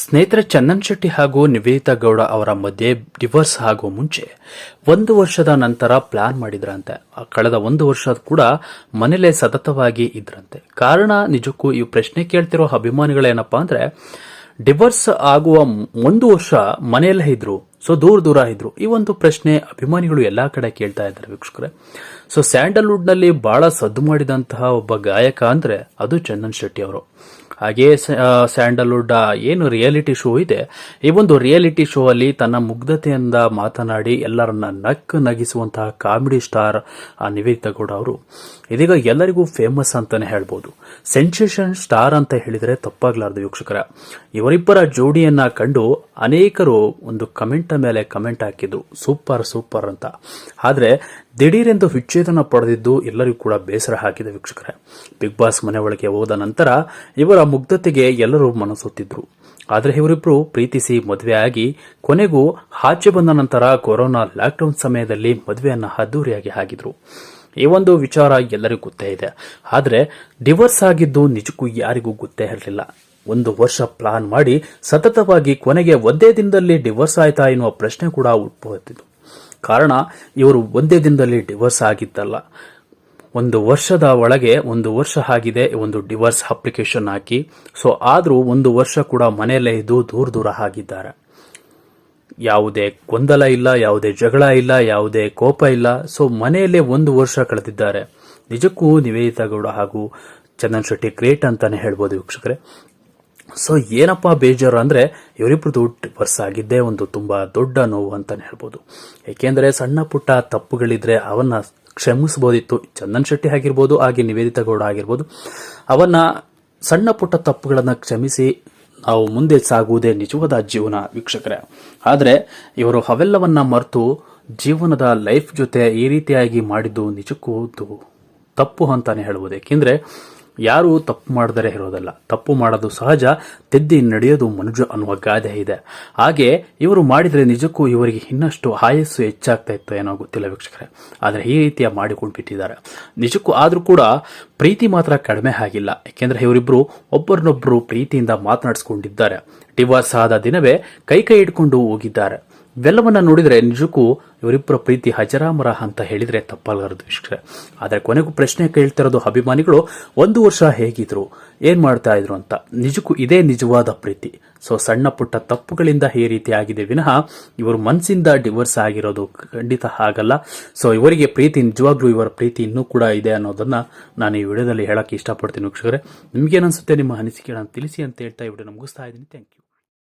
ಸ್ನೇಹಿತರೆ, ಚಂದನ್ ಶೆಟ್ಟಿ ಹಾಗೂ ನಿವೇದಿತಾ ಗೌಡ ಅವರ ಮಧ್ಯೆ ಡಿವೋರ್ಸ್ ಆಗುವ ಮುಂಚೆ ಒಂದು ವರ್ಷದ ನಂತರ ಪ್ಲಾನ್ ಮಾಡಿದ್ರಂತೆ. ಕಳೆದ ಒಂದು ವರ್ಷ ಕೂಡ ಮನೇಲೆ ಸತತವಾಗಿ ಇದ್ರಂತೆ. ಕಾರಣ ನಿಜಕ್ಕೂ ಈ ಪ್ರಶ್ನೆ ಕೇಳ್ತಿರೋ ಅಭಿಮಾನಿಗಳೇನಪ್ಪ ಅಂದ್ರೆ ಡಿವೋರ್ಸ್ ಆಗುವ ಒಂದು ವರ್ಷ ಮನೆಯಲ್ಲೇ ಇದ್ರು ಸೊ ದೂರ ದೂರ ಇದ್ರು. ಈ ಒಂದು ಪ್ರಶ್ನೆ ಅಭಿಮಾನಿಗಳು ಎಲ್ಲಾ ಕಡೆ ಕೇಳ್ತಾ ಇದ್ದಾರೆ ವೀಕ್ಷಕರೇ. ಸೊ ಸ್ಯಾಂಡಲ್ವುಡ್ನಲ್ಲಿ ಬಹಳ ಸದ್ದು ಮಾಡಿದಂತಹ ಒಬ್ಬ ಗಾಯಕ ಅಂದ್ರೆ ಅದು ಚಂದನ್ ಶೆಟ್ಟಿ ಅವರು. ಹಾಗೆ ಸ್ಯಾಂಡಲ್ವುಡ್ ಏನು ರಿಯಾಲಿಟಿ ಶೋ ಇದೆ. ಈ ಒಂದು ರಿಯಾಲಿಟಿ ಶೋ ಅಲ್ಲಿ ತನ್ನ ಮುಗ್ಧತೆಯಿಂದ ಮಾತನಾಡಿ ಎಲ್ಲರನ್ನ ನಕ್ಕು ನಗಿಸುವಂತಹ ಕಾಮಿಡಿ ಸ್ಟಾರ್, ಆ, ನಿವೇದಿತಾ ಗೌಡ ಅವರು. ಇದೀಗ ಎಲ್ಲರಿಗೂ ಫೇಮಸ್ ಅಂತಾನೆ ಹೇಳ್ಬೋದು. ಸೆನ್ಸೇಷನ್ ಸ್ಟಾರ್ ಅಂತ ಹೇಳಿದ್ರೆ ತಪ್ಪಾಗ್ಲಾರ್ದು ವೀಕ್ಷಕರ. ಇವರಿಬ್ಬರ ಜೋಡಿಯನ್ನ ಕಂಡು ಅನೇಕರು ಒಂದು ಕಮೆಂಟ್ ಮೇಲೆ ಕಮೆಂಟ್ ಹಾಕಿದ್ದು, ಸೂಪರ್ ಸೂಪರ್ ಅಂತ. ಆದ್ರೆ ದಿಢೀರೆಂದು ವಿಚ್ಛೇದನ ಪಡೆದಿದ್ದು ಎಲ್ಲರಿಗೂ ಕೂಡ ಬೇಸರ ಹಾಕಿದೆ ವೀಕ್ಷಕರೇ. ಬಿಗ್ ಬಾಸ್ ಮನೆ ಒಳಗೆ ಹೋದ ನಂತರ ಇವರ ಮುಗ್ಧತೆಗೆ ಎಲ್ಲರೂ ಮನಸೊತ್ತಿದ್ರು. ಆದರೆ ಇವರಿಬ್ರು ಪ್ರೀತಿಸಿ ಮದುವೆ ಆಗಿ, ಕೊನೆಗೂ ಆಚೆ ಬಂದ ನಂತರ ಕೊರೋನಾ ಲಾಕ್ಡೌನ್ ಸಮಯದಲ್ಲಿ ಮದುವೆಯನ್ನು ಅದ್ದೂರಿಯಾಗಿ ಆಗಿದ್ರು. ಈ ಒಂದು ವಿಚಾರ ಎಲ್ಲರಿಗೂ ಗೊತ್ತೇ ಇದೆ. ಆದರೆ ಡಿವೋರ್ಸ್ ಆಗಿದ್ದು ನಿಜಕ್ಕೂ ಯಾರಿಗೂ ಗೊತ್ತೇ ಇರಲಿಲ್ಲ. ಒಂದು ವರ್ಷ ಪ್ಲಾನ್ ಮಾಡಿ ಸತತವಾಗಿ ಕೊನೆಗೆ ಒಂದೇ ದಿನದಲ್ಲಿ ಡಿವೋರ್ಸ್ ಆಯ್ತಾ ಎನ್ನುವ ಪ್ರಶ್ನೆ ಕೂಡ ಉಟ್ಬೋದಿತ್ತು ಕಾರಣ ಇವರು ಒಂದೇ ದಿನದಲ್ಲಿ ಡಿವೋರ್ಸ್ ಆಗಿದ್ದಲ್ಲ. ಒಂದು ವರ್ಷದ ಒಳಗೆ ಒಂದು ವರ್ಷ ಆಗಿದೆ, ಒಂದು ಡಿವೋರ್ಸ್ ಅಪ್ಲಿಕೇಶನ್ ಹಾಕಿ. ಸೊ, ಆದರೂ ಒಂದು ವರ್ಷ ಕೂಡ ಮನೆಯಲ್ಲೇ ಇದ್ದು ದೂರ ದೂರ ಆಗಿದ್ದಾರೆ. ಯಾವುದೇ ಗೊಂದಲ ಇಲ್ಲ, ಯಾವುದೇ ಜಗಳ ಇಲ್ಲ, ಯಾವುದೇ ಕೋಪ ಇಲ್ಲ. ಸೊ, ಮನೆಯಲ್ಲೇ ಒಂದು ವರ್ಷ ಕಳೆದಿದ್ದಾರೆ. ನಿಜಕ್ಕೂ ನಿವೇದಿತಾ ಗೌಡ ಹಾಗೂ ಚಂದನ್ ಶೆಟ್ಟಿ ಗ್ರೇಟ್ ಅಂತಾನೆ ಹೇಳ್ಬೋದು ವೀಕ್ಷಕರೇ. ಸೊ, ಏನಪ್ಪ ಬೇಜಾರು ಅಂದ್ರೆ ದೊಡ್ಡ ವರ್ಷ ಆಗಿದ್ದೇ ಒಂದು ತುಂಬಾ ದೊಡ್ಡ ನೋವು ಅಂತಾನೆ ಹೇಳ್ಬೋದು. ಏಕೆಂದರೆ, ಸಣ್ಣ ಪುಟ್ಟ ತಪ್ಪುಗಳಿದ್ರೆ ಅವನ್ನ ಕ್ಷಮಿಸಬಹುದಿತ್ತು. ಚಂದನ್ ಶೆಟ್ಟಿ ಆಗಿರ್ಬೋದು, ಹಾಗೆ ನಿವೇದಿತಾ ಗೌಡ ಆಗಿರ್ಬೋದು. ಅವನ್ನ ಸಣ್ಣ ಪುಟ್ಟ ತಪ್ಪುಗಳನ್ನು ಕ್ಷಮಿಸಿ ನಾವು ಮುಂದೆ ಸಾಗುವುದೇ ನಿಜವಾದ ಜೀವನ ವೀಕ್ಷಕರೇ. ಆದರೆ ಇವರು ಅವೆಲ್ಲವನ್ನ ಮರೆತು ಜೀವನದ ಲೈಫ್ ಜೊತೆ ಈ ರೀತಿಯಾಗಿ ಮಾಡಿದ್ದು ನಿಜಕ್ಕೂ ತಪ್ಪು ಅಂತಾನೆ ಹೇಳುವುದು ಏಕೆಂದ್ರೆ ಯಾರು ತಪ್ಪು ಮಾಡದರೆ ಇರೋದಲ್ಲ. ತಪ್ಪು ಮಾಡೋದು ಸಹಜ, ತೆದ್ದಿ ನಡೆಯೋದು ಮನುಜ ಅನ್ನುವ ಗಾದೆ ಇದೆ. ಹಾಗೆ ಇವರು ಮಾಡಿದರೆ ನಿಜಕ್ಕೂ ಇವರಿಗೆ ಇನ್ನಷ್ಟು ಆಯಸ್ಸು ಹೆಚ್ಚಾಗ್ತಾ ಇತ್ತು ಏನೋ ಗೊತ್ತಿಲ್ಲ ವೀಕ್ಷಕರೇ. ಆದರೆ ಈ ರೀತಿಯ ಮಾಡಿಕೊಂಡು ಬಿಟ್ಟಿದ್ದಾರೆ ನಿಜಕ್ಕೂ ಆದರೂ ಕೂಡ ಪ್ರೀತಿ ಮಾತ್ರ ಕಡಿಮೆ ಆಗಿಲ್ಲ. ಯಾಕೆಂದ್ರೆ ಇವರಿಬ್ರು ಒಬ್ಬರನ್ನೊಬ್ಬರು ಪ್ರೀತಿಯಿಂದ ಮಾತನಾಡಿಸ್ಕೊಂಡಿದ್ದಾರೆ. ಡಿವೋರ್ಸ್ ಆದ ದಿನವೇ ಕೈ ಕೈ ಇಟ್ಕೊಂಡು ಹೋಗಿದ್ದಾರೆ. ಇವೆಲ್ಲವನ್ನ ನೋಡಿದ್ರೆ ನಿಜಕ್ಕೂ ಇವರಿಬ್ಬರ ಪ್ರೀತಿ ಹಜರಾಮರ ಅಂತ ಹೇಳಿದ್ರೆ ತಪ್ಪಾಗಲಾರದು ಇಷ್ಟೇ. ಆದರೆ ಕೊನೆಗೂ ಪ್ರಶ್ನೆ ಕೇಳ್ತಿರೋದು ಅಭಿಮಾನಿಗಳು, ಒಂದು ವರ್ಷ ಹೇಗಿದ್ರು? ಏನ್ ಮಾಡ್ತಾ ಇದ್ರು ಅಂತ? ನಿಜಕ್ಕೂ ಇದೇ ನಿಜವಾದ ಪ್ರೀತಿ. ಸೊ ಸಣ್ಣ ಪುಟ್ಟ ತಪ್ಪುಗಳಿಂದ ಈ ರೀತಿ ಆಗಿದೆ. ವಿನಃ, ಇವರು ಮನಸ್ಸಿಂದ ಡಿವೋರ್ಸ್ ಆಗಿರೋದು ಖಂಡಿತ ಆಗಲ್ಲ ಸೊ ಇವರಿಗೆ ಪ್ರೀತಿ, ನಿಜವಾಗ್ಲೂ ಇವರ ಪ್ರೀತಿ ಇನ್ನೂ ಕೂಡ ಇದೆ ಅನ್ನೋದನ್ನ ನಾನು ಈ ವಿಡಿಯೋದಲ್ಲಿ ಹೇಳಕ್ಕೆ ಇಷ್ಟಪಡ್ತೀನಿ ವೀಕ್ಷಕರೇ. ನಿಮ್ಗೇನನ್ಸುತ್ತೆ ನಿಮ್ಮ ಅನಿಸಿಕೆಗಳನ್ನು ತಿಳಿಸಿ ಅಂತ ಹೇಳ್ತಾ ಈ ವಿಡಿಯೋ ಮುಗಿಸ್ತಾ ಇದ್ದೀನಿ. Thank you